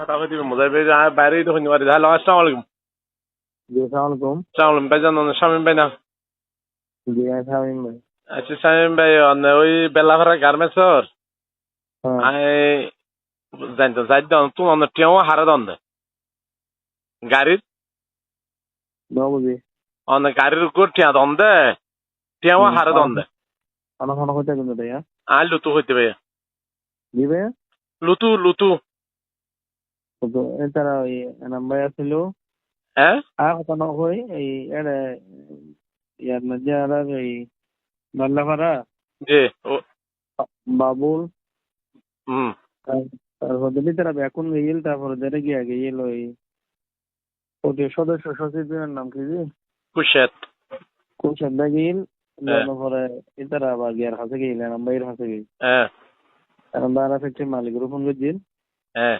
বাইরেই তো হইতে পারি হ্যালো আসসালামু আলাইকুম জি আসসালামাইকুম আসসালামু আলাইকুম ভাইজান শামিম ভাই না জি আমি শামিম ভাই আচ্ছা শামিম ভাই অন্য ওই বেলাভরা গার্মেন্টসর হ্যাঁ আই জানতো যাই দন তুই অন্য টিয়াও হারে দন গাড়ির বাবুজি অন্য গাড়ির উপর টিয়া দন দে হুম, হারে দন দে অনেক অনেক হইতে কিন্তু ভাইয়া আর লুতু হইতে ভাই জি ভাইয়া লুতু তারা ওই নাম্বার আছিল হ্যাঁ আর কথা না হই এই এর ইয়ার মধ্যে আর এই জি বাবুল হুম তারপর দিদি তারা বেকুন গেছিল তারপরে দেরে গিয়া গেছিল ওই সদস্য সচিবের নাম কি জি কুশেত কুশাদ গিল হ্যাঁ। পরে ইতারা আবার গিয়ার হাসে গেছিল নাম্বার হাসে গেছিল হ্যাঁ তারা মালিকের ফোন করছিল হ্যাঁ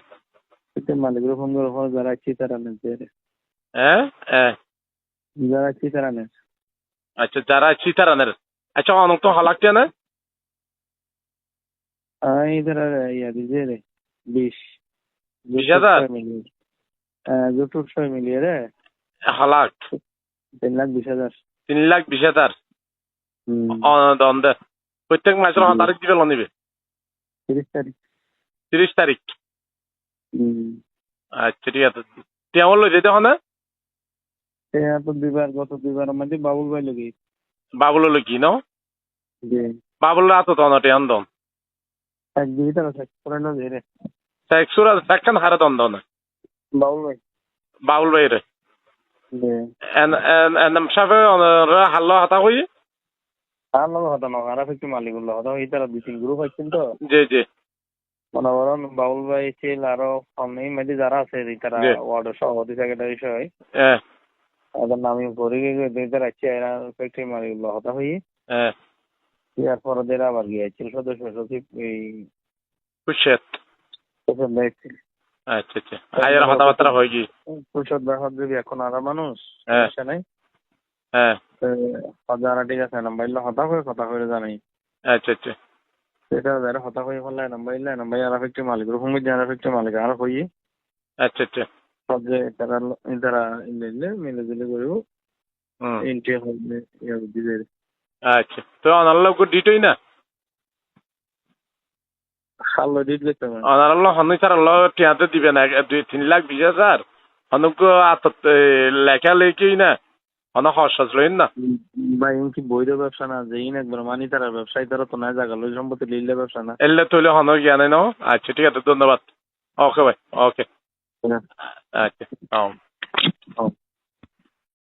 ফ্যাক্টরি মালিকের ফোন করার পর যারা চিতারা নেছে হ্যাঁ হ্যাঁ যারা চিতারা নেছে আচ্ছা যারা চিতারানের আচ্ছা অনেক তো হলাক না আমি তারা ইয়া দিছে রে বিশ বিশ হাজার? জুটুর ছয় মিলিয়ে রে হলাক তিন লাখ বিশ হাজার তিন লাখ বিশ হাজার হুম। দন দে প্রত্যেক মাসের হুম। তারিখ দিবে নিবে তিরিশ তারিখ তিরিশ তারিখ হুম। আচ্ছা ঠিক আছে। তেওঁ লৈ যেতে হনে? তো দুইবার গত দুইবার মধ্যে বাবুল ভাই লগি। বাবুললৈ কি ন? বাবুল আতো তন টেন দন এক দিবি তারা চেক করে না রে। একশোরা একখান হারে দন দন বাবুল ভাই। বাবুল ভাই রে। হতো না আর একটু মালিকগুলো হতো এই তারা দুই তিন গ্রুপ হচ্ছেন তো। জি জি। মনে করেন বাবুল ভাই ছিল আরও অনেক মধ্যে যারা আছে তারা। ওয়ার্ডের সভাপতি সেক্রেটারি সহ। এ ওদের নামে দুইটা রাখছে এরা ফ্যাক্টরি মালিকগুলো হতা হয়ে। এ ইয়ার পরে দেরা আবার গিয়েছিল সদস্য সচিব এই কুশেত আচ্ছা আচ্ছা। আয়ের কথাবার্তা হয় কি? কুশদ ব্যাপার যদি এখন আর মানুষ। সমস্যা নাই হ্যাঁ ঠিক আছে নাম্বার হতা হয়ে কথা করে জানাই আচ্ছা আচ্ছা। ফ্যাক্টরি মালিক রকম যারা ফ্যাক্টরি মালিক আর হয়ে আচ্ছা আচ্ছা। সব যে তারা তারা মিলে মিলে দিলে করব। ইন্টে হবে ইয়া দিলে আচ্ছা। তো ডিটই না? হনুই স্যার আল্লাহ টিয়াতে দিবে না এক- দুই তিন লাখ বিশ হাজার। হনুক আতত লেখা লেখি না? হনক হর্ষাস লইন না ভাই এমনকি বৈধ ব্যবসা না যে ইন একবার মানি তারা ব্যবসায়ী তারা তো না জাগালো সম্পত্তি লিলে ব্যবসা না। এলে তৈলে হনক জ্ঞানে নাও আচ্ছা ঠিক আছে ধন্যবাদ। ওকে ভাই ওকে আচ্ছা